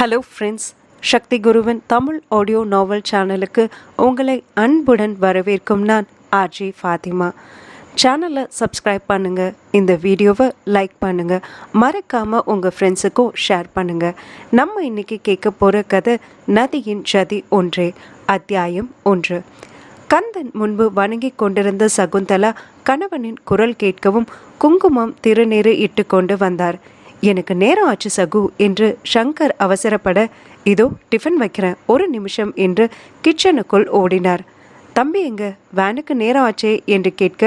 Hello friends சக்தி குருவின் Tamil audio நாவல் சேனலுக்கு உங்களை அன்புடன் வரவேற்கும் நான் ஆர்ஜி ஃபாத்திமா சேனலை சப்ஸ்கிரைப் பண்ணுங்கள் இந்த வீடியோவை லைக் பண்ணுங்கள் மறக்காமல் உங்கள் ஃப்ரெண்ட்ஸுக்கும் ஷேர் பண்ணுங்கள் நம்ம இன்னைக்கு கேட்க போகிற கதை நதியின் ஜதி ஒன்றே. அத்தியாயம் ஒன்று. கந்தன் முன்பு வணங்கிக் கொண்டிருந்த சகுந்தலா கணவனின் குரல் கேட்கவும் குங்குமம் திருநீறு இட்டு கொண்டு வந்தார். எனக்கு நேரம் ஆச்சு சகு என்று ஷங்கர் அவசரப்பட இதோ டிஃபன் வைக்கிறேன் ஒரு நிமிஷம் என்று கிச்சனுக்குள் ஓடினார். தம்பி எங்க வேனுக்கு நேரம் ஆச்சே என்று கேட்க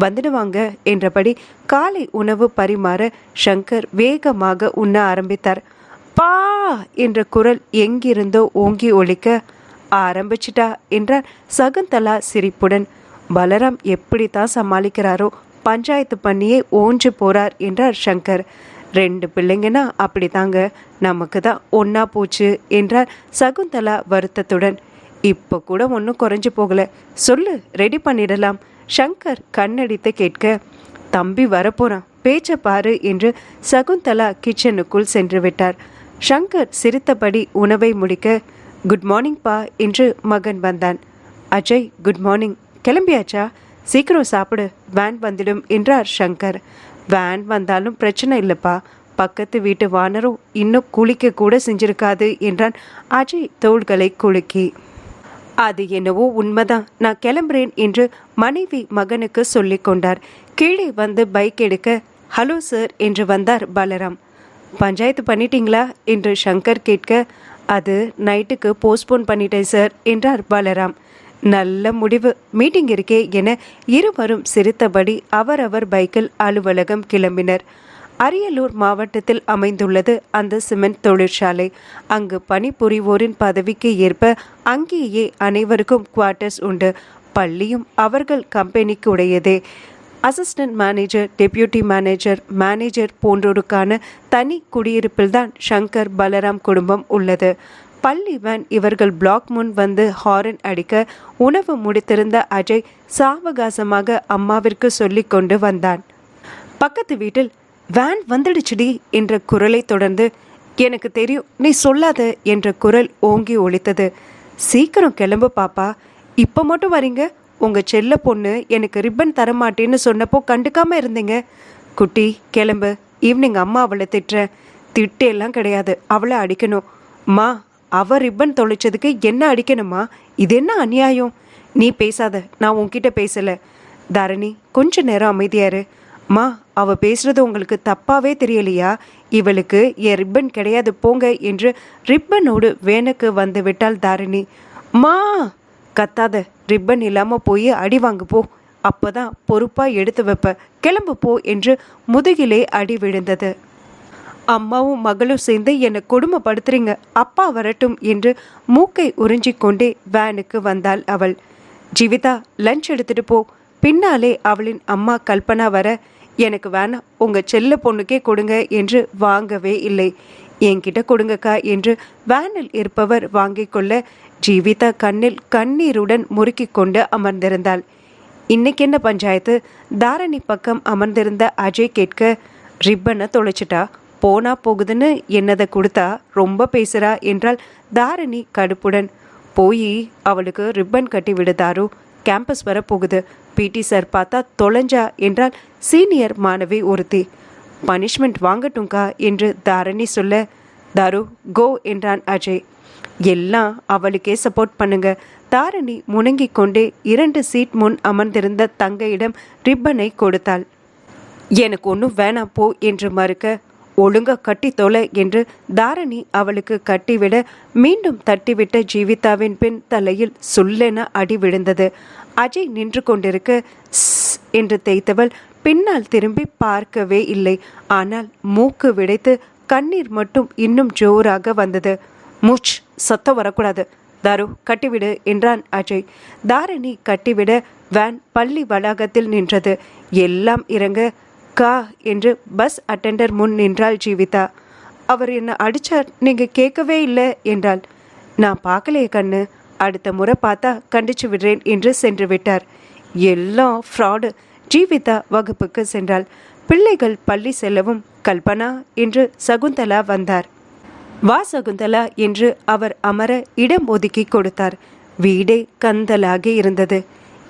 வந்துடுவாங்க என்றபடி காலை உணவு பரிமாற ஷங்கர் வேகமாக உண்ண ஆரம்பித்தார். பா! என்ற குரல் எங்கிருந்தோ ஓங்கி ஒழிக்க ஆரம்பிச்சிட்டா என்றார் சகுந்தலா சிரிப்புடன். பலராம் எப்படித்தான் சமாளிக்கிறாரோ பஞ்சாயத்து பண்ணியே ஓஞ்சு போறார் என்றார் ஷங்கர் ரெண்டு பிள்ளைங்கன்னா அப்படிதாங்க நமக்கு தான் ஒன்றா போச்சு என்றார் சகுந்தலா வருத்தத்துடன் இப்போ கூட ஒன்றும் குறைஞ்சு போகலை. சொல்லு ரெடி பண்ணிடலாம். ஷங்கர் கண்ணடித்து கேட்க தம்பி வரப்போறான். பேச்சை பாரு என்று சகுந்தலா கிச்சனுக்குள் சென்று விட்டார் ஷங்கர் சிரித்தபடி உணவை முடிக்க குட் மார்னிங் பா என்று மகன் வந்தான். Ajay good morning. கிளம்பியாச்சா? சீக்கிரம் சாப்பிடு. வேன் வந்துடும் என்றார் ஷங்கர் வேன் வந்தாலும் பிரச்சனை இல்லைப்பா. பக்கத்து வீட்டு வானரும் இன்னும் குளிக்க கூட செஞ்சிருக்காது என்றான் அஜய் தோள்களை குலுக்கி. அது என்னவோ உண்மைதான். நான் கிளம்புறேன் என்று மனைவி மகனுக்கு சொல்லி கொண்டார். கீழே வந்து பைக் எடுக்க ஹலோ சார் என்று வந்தார் பலராம். பஞ்சாயத்து பண்ணிட்டீங்களா? என்று சங்கர் கேட்க அது நைட்டுக்கு போஸ்ட்போன் பண்ணிட்டேன் சார் என்றார் பலராம். நல்ல முடிவு. மீட்டிங் இருக்கே என இருவரும் சிரித்தபடி அவரவர் பைக்கில் அலுவலகம் கிளம்பினர். அரியலூர் மாவட்டத்தில் அமைந்துள்ளது அந்த சிமெண்ட் தொழிற்சாலை. அங்கு பணிபுரிவோரின் பதவிக்கு ஏற்ப அங்கேயே அனைவருக்கும் குவார்ட்டர்ஸ் உண்டு. பள்ளியும் அவர்கள் கம்பெனிக்கு உடையதே assistant manager deputy manager manager போன்றோருக்கான தனி குடியிருப்பில்தான் சங்கர் பலராம் குடும்பம் உள்ளது. பள்ளி வேன் இவர்கள் பிளாக் முன் வந்து ஹாரன் அடிக்க உணவு முடித்திருந்த அஜய் சாவகாசமாக அம்மாவிற்கு சொல்லிக் கொண்டு வந்தான். பக்கத்து வீட்டில் வேன் வந்துடுச்சுடி என்ற குரலை தொடர்ந்து எனக்கு தெரியும் நீ சொல்லாத என்ற குரல் ஓங்கி ஒழித்தது சீக்கிரம் கிளம்பு பாப்பா. இப்போ மட்டும் வரீங்க. உங்கள் செல்ல பொண்ணு எனக்கு ரிப்பன் தரமாட்டேன்னு சொன்னப்போ கண்டுக்காமல் இருந்தீங்க. குட்டி கிளம்பு. ஈவினிங் அம்மா அவளை திட்டுறேன் திட்டெல்லாம் கிடையாது. அவளை அடிக்கணும். மா அவ ரிப்பன் தொலைச்சதுக்கு என்ன அடிக்கணுமா? இது என்ன அநியாயம்? நீ பேசாத நான் உன்கிட்ட பேசலை. தரணி கொஞ்ச நேரம் அமைதியாரு மா அவ பேசுறது உங்களுக்கு தப்பாவே தெரியலையா? இவளுக்கு என் ரிப்பன் கிடையாது போங்க என்று ரிப்பனோடு வேனுக்கு வந்து விட்டாள் தாரிணி. மா! கத்தாத ரிப்பன் இல்லாம போய் அடி வாங்கு போ. அப்பதான் பொறுப்பா எடுத்து வைப்ப. கிளம்பு போ என்று முதுகிலே அடி விழுந்தது. அம்மாவும் மகளும் சேர்ந்து என்னை கொடுமைப்படுத்துறீங்க அப்பா வரட்டும் என்று மூக்கை உறிஞ்சிக் கொண்டே வேனுக்கு வந்தாள் அவள். ஜீவிதா லஞ்ச் எடுத்துட்டு போ. பின்னாலே அவளின் அம்மா கல்பனா வர எனக்கு வேணாம் உங்க செல்ல பொண்ணுக்கே கொடுங்க என்று வாங்கவே இல்லை. என்கிட்ட கொடுங்கக்கா என்று வேனில் இருப்பவர் வாங்கிக் கொள்ள ஜீவிதா கண்ணில் கண்ணீருடன் முறுக்கி கொண்டு அமர்ந்திருந்தாள். இன்னைக்கு என்ன பஞ்சாயத்து? தாரணி பக்கம் அமர்ந்திருந்த அஜய் கேட்க ரிப்பனை தொலைச்சிட்டா? போனா போகுதுன்னு என்னதை கொடுத்தா ரொம்ப பேசுறா என்றால் தாரணி கடுப்புடன். போய் அவளுக்கு ரிப்பன் கட்டி விடுதாரு கேம்பஸ் வர போகுது பிடி சார் பார்த்தா தொலைஞ்சா என்றால் சீனியர் மாணவி ஒருத்தி. பனிஷ்மெண்ட் வாங்கட்டும்க்கா என்று தாரணி சொல்ல தாரு கோ என்றான் அஜய். எல்லாம் அவளுக்கே சப்போர்ட் பண்ணுங்க. தாரணி முணங்கி கொண்டே இரண்டு சீட் முன் அமர்ந்திருந்த தங்கையிடம் ரிப்பனை கொடுத்தாள். எனக்கு ஒன்றும் வேணாம் போ என்று மறுக்க ஒழுங்க கட்டி தொலை என்று தாரணி அவளுக்கு கட்டிவிட மீண்டும் தட்டிவிட்ட ஜீவிதாவின் பின் தலையில் சுல்லென அடி விழுந்தது. அஜய் நின்று கொண்டிருக்க "ஸ்" என்று தேய்த்தவள் பின்னால் திரும்பி பார்க்கவே இல்லை. ஆனால் மூக்கு விடைத்து கண்ணீர் மட்டும் இன்னும் ஜோராக வந்தது. மூச் சத்தம் வரக்கூடாது. தாரு கட்டிவிடு என்றான் அஜய். தாரணி கட்டிவிட வேன் பள்ளி வளாகத்தில் நின்றது. எல்லாம் இறங்க கா என்று பஸ் அட்டெண்டர் முன் நின்றாள் ஜீவிதா. அவர் என்ன அடிச்சார் நீங்க கேட்கவே இல்லை என்றாள். நான் பார்க்கலையே கண்ணு. அடுத்த முறை பார்த்தா கண்டிச்சு விடுறேன் என்று சென்று விட்டார். எல்லாம் ஃப்ராடு ஜீவிதா வகுப்புக்கு சென்றாள். பிள்ளைகள் பள்ளி செல்லவும் கல்பனா என்று சகுந்தலா வந்தார். வா சகுந்தலா என்று அவர் அமர இடம் ஒதுக்கி கொடுத்தார். வீடே கந்தலாகி இருந்தது.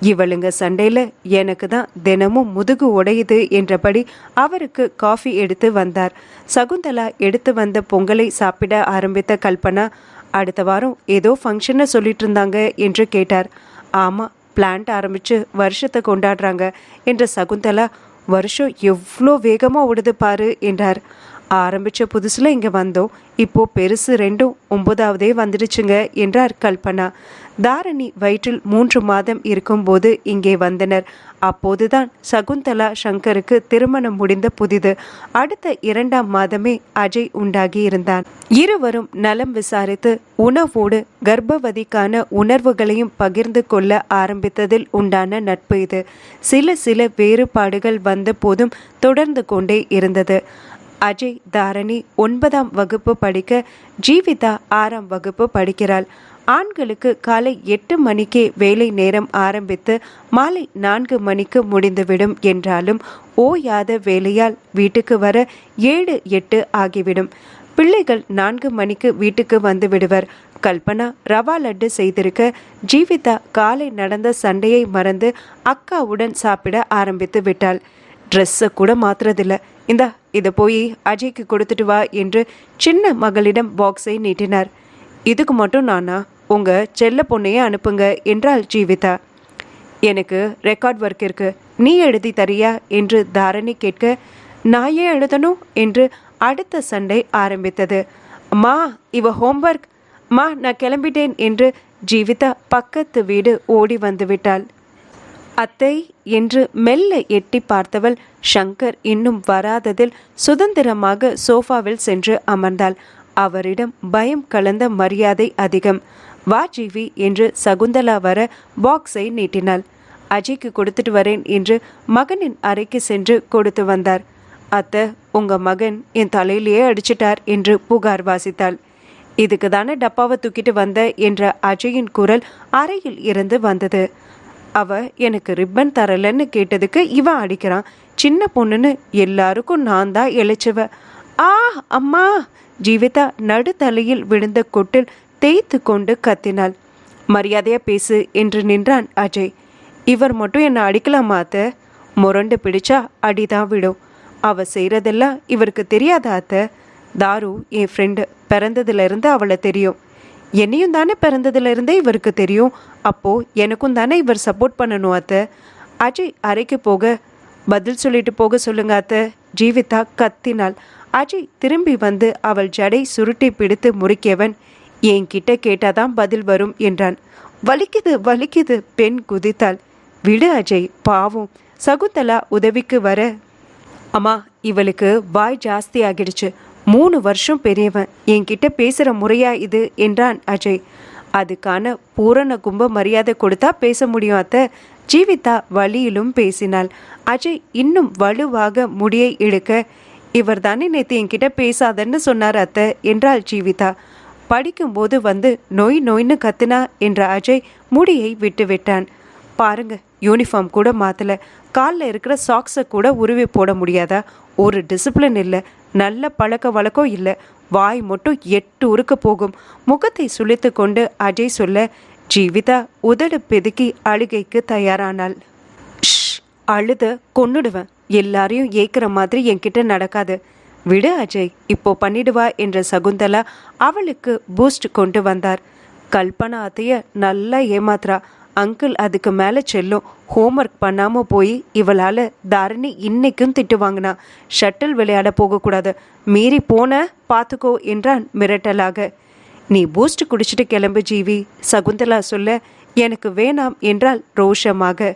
இவளுங்க சண்டையில் எனக்கு தான் தினமும் முதுகு உடையுது என்றபடி அவருக்கு காஃபி எடுத்து வந்தார். சகுந்தலா எடுத்து வந்த பொங்கலை சாப்பிட ஆரம்பித்த கல்பனா அடுத்த வாரம் ஏதோ ஃபங்க்ஷனை சொல்லிட்டு இருந்தாங்க என்று கேட்டார். ஆமாம் பிளான்ட் ஆரம்பித்து வருஷத்தை கொண்டாடுறாங்க என்ற சகுந்தலா வருஷம் எவ்வளோ வேகமாக ஓடுது பாரு என்றார். ஆரம்பித்த புதுசில் இங்கே வந்தோம். இப்போது பெருசு ரெண்டும் ஒன்பதாவதே வந்துடுச்சுங்க என்றார் கல்பனா. தாரணி வயிற்றில் மூன்று மாதம் இருக்கும்போது இங்கே வந்தனர். அப்போதுதான் சகுந்தலா சங்கருக்கு திருமணம் முடிந்த புதிது. அடுத்த இரண்டாம் மாதமே அஜய் உண்டாகி இருந்தான் இருவரும் நலம் விசாரித்து உணவோடு கர்ப்பவதிக்கான உணர்வுகளையும் பகிர்ந்து கொள்ள ஆரம்பித்ததில் உண்டான நட்பு இது. சில சில வேறுபாடுகள் வந்த போதும் தொடர்ந்து கொண்டே இருந்தது. அஜய் தாரணி ஒன்பதாம் வகுப்பு படிக்க ஜீவிதா ஆறாம் வகுப்பு படிக்கிறாள். ஆண்களுக்கு காலை எட்டு மணிக்கே வேலை நேரம் ஆரம்பித்து மாலை நான்கு மணிக்கு முடிந்துவிடும் என்றாலும் ஓயாத வேலையால் வீட்டுக்கு வர ஏழு எட்டு ஆகிவிடும். பிள்ளைகள் நான்கு மணிக்கு வீட்டுக்கு வந்து விடுவர். கல்பனா ரவா லட்டு செய்திருக்க ஜீவிதா காலை நடந்த சண்டையை மறந்து அக்காவுடன் சாப்பிட ஆரம்பித்து விட்டாள். ட்ரெஸ்ஸை கூட மாத்துறதில்ல. இந்தா இதை போய் அஜய்க்கு கொடுத்துட்டு வா என்று சின்ன மகளிடம் பாக்ஸை நீட்டினார். இதுக்கு மட்டும் நானா? உங்க செல்ல பொண்ணையே அனுப்புங்க என்றாள் ஜீவிதா. எனக்கு ரெக்கார்ட் ஒர்க் இருக்கு. நீ எழுதி தரியா? என்று தாரணி கேட்க நான் ஏன் எழுதணும் என்று அடுத்த சண்டை ஆரம்பித்தது. மா இவ ஹோம்ஒர்க் மா நான் கிளம்பிட்டேன் என்று ஜீவிதா பக்கத்து வீடு ஓடி வந்து விட்டாள். அத்தை என்று மெல்ல எட்டி பார்த்தவள் ஷங்கர் இன்னும் வராததில் சுதந்திரமாக சோஃபாவில் சென்று அமர்ந்தாள். அவரிடம் பயம் கலந்த மரியாதை அதிகம். வா ஜீவி என்று சகுந்தலா வர பாக்ஸை நீட்டினாள். அஜய்க்கு கொடுத்துட்டு வரேன் என்று மகனின் அறைக்கு சென்று கொடுத்து வந்தார். அத்தை உங்க மகன் என் தலையிலேயே அடிச்சிட்டார் என்று புகார் வாசித்தாள். இதுக்கு தானே டப்பாவை தூக்கிட்டு வந்த என்ற அஜயின் குரல் அறையில் இருந்து வந்தது. அவ எனக்கு ரிப்பன் தரலன்னு கேட்டதுக்கு இவன் அடிக்கிறான். சின்ன பொண்ணுன்னு எல்லாருக்கும் நான் தான் இழைச்சவ. ஆ அம்மா! ஜீவிதா நடுத்தலையில் விழுந்த கொட்டில் தேய்த்து கொண்டு கத்தினாள். மரியாதையா பேசு என்று நின்றான் அஜய். இவர் மட்டும் என்னை அடிக்கலாமா அத்தை? முரண்டு பிடிச்சா அடிதான் விடும். அவ செய்கிறதெல்லாம் இவருக்கு தெரியாத அத்தை? தாரு என் ஃப்ரெண்டு பிறந்ததுலேருந்து அவளை தெரியும். என்னையும் தானே பிறந்ததுலேருந்தே இவருக்கு தெரியும். அப்போது எனக்கும் தானே இவர் சப்போர்ட் பண்ணணும் அத்தை. அஜய் அறைக்கு போக பதில் சொல்லிட்டு போக சொல்லுங்க அத்தை. ஜீவிதா கத்தினாள். அஜய் திரும்பி வந்து அவள் ஜடை சுருட்டி பிடித்து முறுக்கியவன். என்கிட்ட கேட்டாதான் பதில் வரும் என்றான். வலிக்குது வலிக்குது பெண் குதித்தாள். விடு அஜய் பாவம். சகுந்தலா உதவிக்கு வர. அம்மா இவளுக்கு வாய் ஜாஸ்தி ஆகிடுச்சு மூணு வருஷம் பெரியவன். என்கிட்ட பேசுகிற முறையா இது? என்றான் அஜய். அதுக்கான பூரண கும்ப மரியாதை கொடுத்தா பேச முடியும் அத்தை. ஜீவிதா வழியிலும் பேசினாள். அஜய் இன்னும் வலுவாக முடியை இழுக்க இவர் தானே நேற்று என்கிட்ட பேசாதன்னு சொன்னார் அத்தை என்றாள் ஜீவிதா. படிக்கும்போது வந்து நோய் நோய்னு கத்துனா என்ற அஜய் முடியை விட்டு விட்டான். பாருங்க யூனிஃபார்ம் கூட மாற்றலை காலில் இருக்கிற சாக்ஸை கூட உருவி போட முடியாதா? ஒரு டிசிப்ளின் இல்லை. நல்ல பழக்க வழக்கம் இல்லை. வாய் மட்டும் எட்டு உருக்க போகும். முகத்தை சுழித்து கொண்டு அஜய் சொல்ல ஜீவிதா உதடு பெதுக்கி அழுகைக்கு தயாரானாள் ஷ் அழுத கொன்னுடுவேன். எல்லாரையும் ஏக்கிற மாதிரி என்கிட்ட நடக்காது. விடு அஜய் இப்போ பண்ணிடுவா என்ற சகுந்தலா அவளுக்கு பூஸ்ட் கொண்டு வந்தார். கல்பனா அத்தைய நல்லா ஏமாத்துறா. அங்கிள் அதுக்கு மேலே செல்லும். ஹோம்ஒர்க் பண்ணாமல் போய் இவளால் தாரணி இன்னைக்கும் திட்டு வாங்கினா. ஷட்டில் விளையாட போகக்கூடாது. மீறி போன பார்த்துக்கோ என்றான் மிரட்டலாக. நீ பூஸ்ட் குடிச்சிட்டு கிளம்பு ஜீவி. சகுந்தலா சொல்ல எனக்கு வேணாம் என்றால் ரோஷமாக.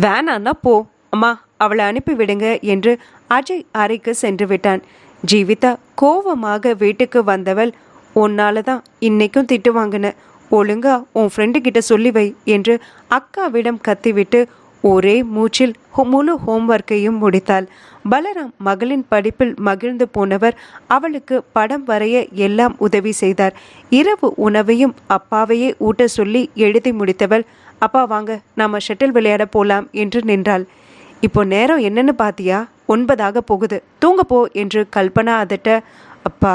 வேணான்னா போ. அம்மா அவளை அனுப்பி விடுங்க என்று அஜய் அறைக்கு சென்று விட்டான். ஜீவிதா கோவமாக வீட்டுக்கு வந்தவள் உன்னால தான் இன்னைக்கும் திட்டு வாங்கின. ஒழுங்கா உன் ஃப்ரெண்டு கிட்ட சொல்லி வை என்று அக்காவிடம் கத்திவிட்டு ஒரே மூச்சில் முழு ஹோம்ஒர்க்கையும் முடித்தாள். பலராம் மகளின் படிப்பில் மகிழ்ந்து போனவர் அவளுக்கு படம் வரைய எல்லாம் உதவி செய்தார். இரவு உணவையும் அப்பாவையே ஊட்ட சொல்லி எழுதி முடித்தவள் அப்பா வாங்க நாம ஷட்டில் விளையாட போலாம் என்று நின்றாள். இப்போ நேரம் என்னன்னு பாத்தியா? ஒன்பதாக போகுது. தூங்க போ என்று கல்பனா அதட்ட அப்பா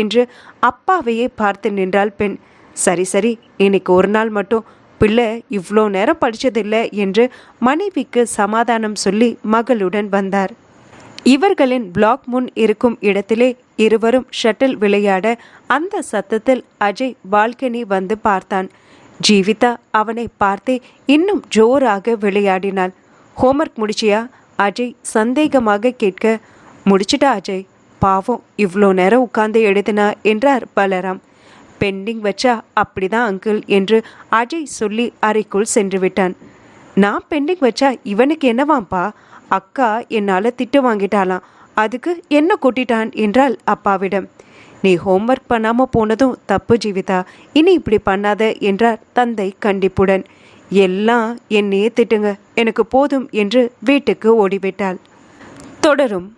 என்று அப்பாவையே பார்த்து நின்றாள் பெண். சரி சரி இன்னைக்கு ஒரு நாள் மட்டும். பிள்ளை இவ்வளோ நேரம் படித்ததில்லை என்று மனைவிக்கு சமாதானம் சொல்லி மகளுடன் வந்தார். இவர்களின் பிளாக் முன் இருக்கும் இடத்திலே இருவரும் ஷட்டில் விளையாட அந்த சத்தத்தில் அஜய் பால்கனி வந்து பார்த்தான். ஜீவிதா அவனை பார்த்தே இன்னும் ஜோராக விளையாடினாள். ஹோம்ஒர்க் முடிச்சியா? அஜய் சந்தேகமாக கேட்க முடிச்சிட்டா அஜய். பாவம் இவ்வளோ நேரம் உட்கார்ந்து எழுதினா என்றார் பலராம். பெண்டிங் வச்சா அப்படிதான் அங்கிள் என்று அஜய் சொல்லி அறைக்குள் சென்று விட்டான். நான் பெண்டிங் வச்சா இவனுக்கு என்னவாம்ப்பா? அக்கா என்னால் திட்டு வாங்கிட்டாளாம். அதுக்கு என்ன கூட்டிட்டான்? என்றால் அப்பாவிடம். நீ ஹோம்ஒர்க் பண்ணாமல் போனதும் தப்பு ஜீவிதா. இனி இப்படி பண்ணாத என்றார் தந்தை கண்டிப்புடன். எல்லாம் என்னையே திட்டுங்க. எனக்கு போதும் என்று வீட்டுக்கு ஓடிவிட்டாள். தொடரும்.